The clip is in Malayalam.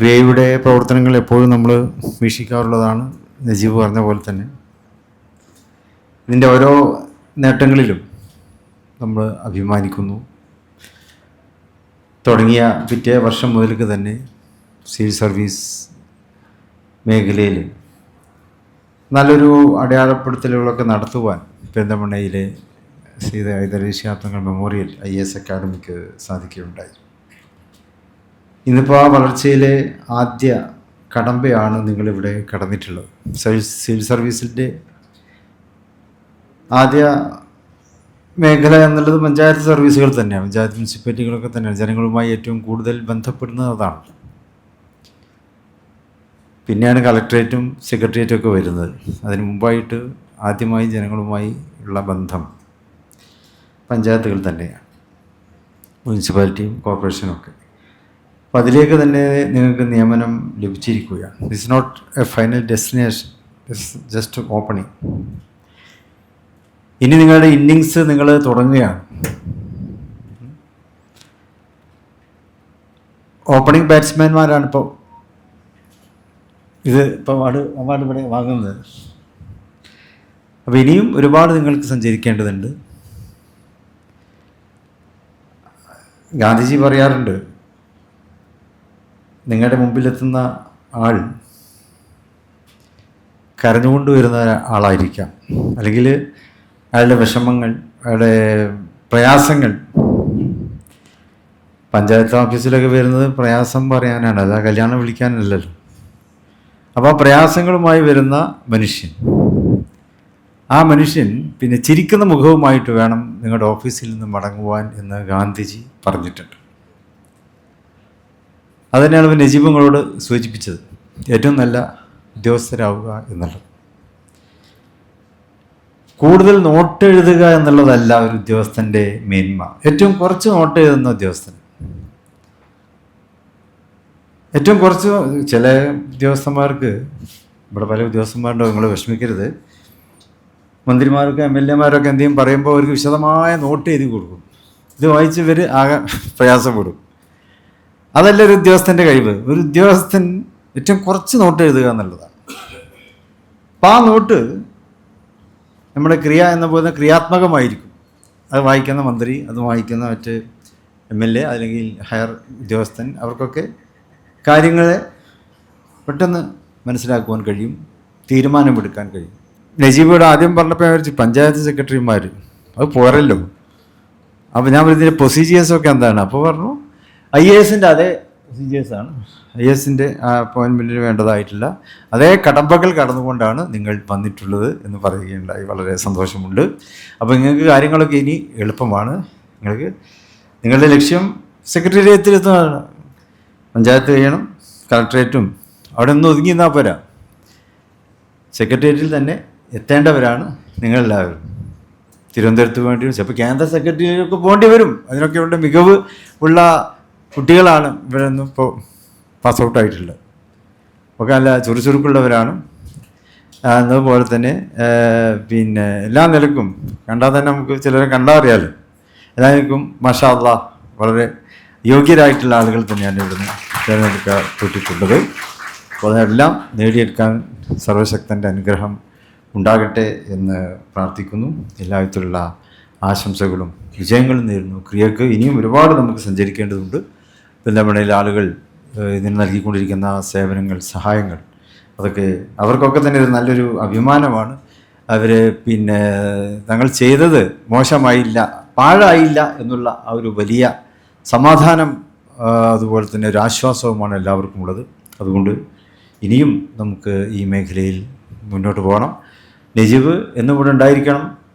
ക്രിയയുടെ പ്രവർത്തനങ്ങൾ എപ്പോഴും നമ്മൾ വീക്ഷിക്കാറുള്ളതാണ്. നജീബ് പറഞ്ഞ പോലെ തന്നെ. ഇതിന്റെ ഓരോ നേട്ടങ്ങളിലും നമ്മൾ അഭിമാനിക്കുന്നു. തുടങ്ങിയ പിറ്റേ വർഷം മുതൽക്ക് തന്നെ സിവിൽ സർവീസ് മേഖലയിൽ നല്ലൊരു അടയാളപ്പെടുത്തലുകളൊക്കെ നടത്തുവാൻ പെന്തമണ്ണയിലെ സീത ഹൈദരേശ്യാത്തങ്ങൾ മെമ്മോറിയൽ ഐ എസ് അക്കാഡമിക്ക് സാധിക്കുകയുണ്ടായി. ഇന്നിപ്പോൾ ആ വളർച്ചയിലെ ആദ്യ കടമ്പയാണ് നിങ്ങളിവിടെ കടന്നിട്ടുള്ളത്. സിവിൽ സർവീസിന്റെ ആദ്യ മേഖല എന്നുള്ളത് പഞ്ചായത്ത് സർവീസുകൾ തന്നെയാണ്. പഞ്ചായത്ത് മുനിസിപ്പാലിറ്റികളൊക്കെ തന്നെയാണ്. ജനങ്ങളുമായി ഏറ്റവും കൂടുതൽ ബന്ധപ്പെടുന്നത് അതാണ്. പിന്നെയാണ് കളക്ട്രേറ്റും സെക്രട്ടേറിയറ്റും ഒക്കെ വരുന്നത്. അതിന് മുമ്പായിട്ട് ആദ്യമായി ജനങ്ങളുമായി ഉള്ള ബന്ധം പഞ്ചായത്തുകൾ തന്നെയാണ്. മുനിസിപ്പാലിറ്റിയും കോർപ്പറേഷനും ഒക്കെ. അപ്പം അതിലേക്ക് തന്നെ നിങ്ങൾക്ക് നിയമനം ലഭിച്ചിരിക്കുകയാണ്. It's not a final destination it's just opening ഇനി നിങ്ങളുടെ ഇന്നിങ്സ് നിങ്ങൾ തുടങ്ങുകയാണ്. ഓപ്പണിംഗ് ബാറ്റ്സ്മാൻമാരാണ് ഇപ്പോൾ ഇത് ഇപ്പോൾ അവാർഡ് അവാർഡ് ഇവിടെ വാങ്ങുന്നത്. അപ്പോൾ ഇനിയും ഒരുപാട് നിങ്ങൾക്ക് സഞ്ചരിക്കേണ്ടതുണ്ട്. ഗാന്ധിജി പറയാറുണ്ട് നിങ്ങളുടെ മുമ്പിലെത്തുന്ന ആൾ കരഞ്ഞുകൊണ്ട് വരുന്ന ആളായിരിക്കാം. അല്ലെങ്കിൽ അയാളുടെ വിഷമങ്ങൾ അയാളുടെ പ്രയാസങ്ങൾ. പഞ്ചായത്ത് ഓഫീസിലൊക്കെ വരുന്നത് പ്രയാസം പറയാനാണ്. അല്ല കല്യാണം വിളിക്കാനല്ലല്ലോ. അപ്പോൾ പ്രയാസങ്ങളുമായി വരുന്ന മനുഷ്യൻ. ആ മനുഷ്യൻ പിന്നെ ചിരിക്കുന്ന മുഖവുമായിട്ട് വേണം നിങ്ങളുടെ ഓഫീസിൽ നിന്ന് മടങ്ങുവാൻ എന്ന് ഗാന്ധിജി പറഞ്ഞിട്ടുണ്ട്. അതുതന്നെയാണ് ഇപ്പം ഇപ്പോൾ നിങ്ങളോട് സൂചിപ്പിച്ചത്. ഏറ്റവും നല്ല ഉദ്യോഗസ്ഥരാവുക എന്നുള്ളത്. കൂടുതൽ നോട്ട് എഴുതുക എന്നുള്ളതല്ല ഒരു ഉദ്യോഗസ്ഥന്റെ മേന്മ. ഏറ്റവും കുറച്ച് നോട്ട് എഴുതുന്ന ഉദ്യോഗസ്ഥൻ. ഏറ്റവും കുറച്ച് ചില ഉദ്യോഗസ്ഥന്മാർക്ക് ഇവിടെ പല ഉദ്യോഗസ്ഥന്മാരുണ്ടോ നിങ്ങൾ വിഷമിക്കരുത്. മന്ത്രിമാരൊക്കെ എം എൽ എമാരൊക്കെ എന്തെങ്കിലും പറയുമ്പോൾ അവർക്ക് വിശദമായ നോട്ട് എഴുതി കൊടുക്കും. ഇത് വായിച്ച് ഇവർ ആകെ പ്രയാസപ്പെടും. അതല്ല ഒരു ഉദ്യോഗസ്ഥന്റെ കഴിവ്. ഒരു ഉദ്യോഗസ്ഥൻ ഏറ്റവും കുറച്ച് നോട്ട് എഴുതുക എന്നുള്ളതാണ്. അപ്പം ആ നോട്ട് നമ്മുടെ ക്രിയ എന്ന പോലെ ക്രിയാത്മകമായിരിക്കും. അത് വായിക്കുന്ന മന്ത്രി അത് വായിക്കുന്ന മറ്റ് എം എൽ എ അല്ലെങ്കിൽ ഹയർ ഉദ്യോഗസ്ഥൻ അവർക്കൊക്കെ കാര്യങ്ങളെ പെട്ടെന്ന് മനസ്സിലാക്കുവാൻ കഴിയും തീരുമാനമെടുക്കാൻ കഴിയും. നജീബോട് ആദ്യം പറഞ്ഞപ്പോൾ ഞാൻ പഞ്ചായത്ത് സെക്രട്ടറിമാർ അത് പോരല്ലോ. അപ്പോൾ ഞാൻ പറഞ്ഞതിന്റെ പ്രൊസീജിയേഴ്സൊക്കെ എന്താണ്? അപ്പോൾ പറഞ്ഞു ഐ എ എസിന്റെ അതേ പ്രൊസീജിയേഴ്സ് ആണ്. ഐ എസിന്റെ അപ്പോയിൻമെന്റിന് വേണ്ടതായിട്ടില്ല. അതേ കടമ്പകൾ കടന്നുകൊണ്ടാണ് നിങ്ങൾ വന്നിട്ടുള്ളത് എന്ന് പറയുകയുണ്ടായി. വളരെ സന്തോഷമുണ്ട്. അപ്പോൾ നിങ്ങൾക്ക് കാര്യങ്ങളൊക്കെ ഇനി എളുപ്പമാണ്. നിങ്ങൾക്ക് നിങ്ങളുടെ ലക്ഷ്യം സെക്രട്ടേറിയറ്റിലെത്തുന്നതാണ് പഞ്ചായത്ത് ചെയ്യണം കളക്ടറേറ്റും അവിടെ നിന്ന് ഒതുങ്ങി നിന്നാൽ പോരാ. സെക്രട്ടേറിയറ്റിൽ തന്നെ എത്തേണ്ടവരാണ് നിങ്ങളെല്ലാവരും. തിരുവനന്തപുരത്ത് വേണ്ടി ചിലപ്പോൾ കേന്ദ്ര സെക്രട്ടറിയൊക്കെ പോകേണ്ടി വരും. അതിനൊക്കെ ഉള്ള മികവ് ഉള്ള കുട്ടികളാണ് ഇവിടെ നിന്ന് ഇപ്പോൾ പാസ് ഔട്ട് ആയിട്ടുള്ളത്. ഒക്കെ നല്ല ചുറുചുറുക്കുള്ളവരാണ്. അതുപോലെ തന്നെ പിന്നെ എല്ലാ നിലക്കും കണ്ടാൽ തന്നെ നമുക്ക് ചിലരെ കണ്ടാൽ അറിയാമല്ലോ എല്ലാ നിലക്കും മാഷാ അള്ളാ വളരെ യോഗ്യരായിട്ടുള്ള ആളുകൾ തന്നെയാണ് ഇവിടുന്ന് തിരഞ്ഞെടുക്കപ്പെട്ടിട്ടുള്ളത് അപ്പോൾ അതെല്ലാം നേടിയെടുക്കാൻ സർവശക്തന്റെ അനുഗ്രഹം ഉണ്ടാകട്ടെ എന്ന് പ്രാർത്ഥിക്കുന്നു. എല്ലാവിധത്തിലുള്ള ആശംസകളും വിജയങ്ങളും നേരുന്നു. ക്രിയക്ക് ഇനിയും ഒരുപാട് നമുക്ക് സഞ്ചരിക്കേണ്ടതുണ്ട്. പെരുന്തമണയിലെ ആളുകൾ ഇതിന് നൽകിക്കൊണ്ടിരിക്കുന്ന സേവനങ്ങൾ സഹായങ്ങൾ അതൊക്കെ അവർക്കൊക്കെ തന്നെ ഒരു നല്ലൊരു അഭിമാനമാണ്. അവർ പിന്നെ തങ്ങൾ ചെയ്തത് മോശമായില്ല പാഴായില്ല എന്നുള്ള ആ ഒരു വലിയ സമാധാനം അതുപോലെ തന്നെ ഒരു ആശ്വാസവുമാണ് എല്ലാവർക്കും ഉള്ളത്. അതുകൊണ്ട് ഇനിയും നമുക്ക് ഈ മേഖലയിൽ മുന്നോട്ട് പോകണം. നജീബ് എന്നും ഇവിടെ ഉണ്ടായിരിക്കണം.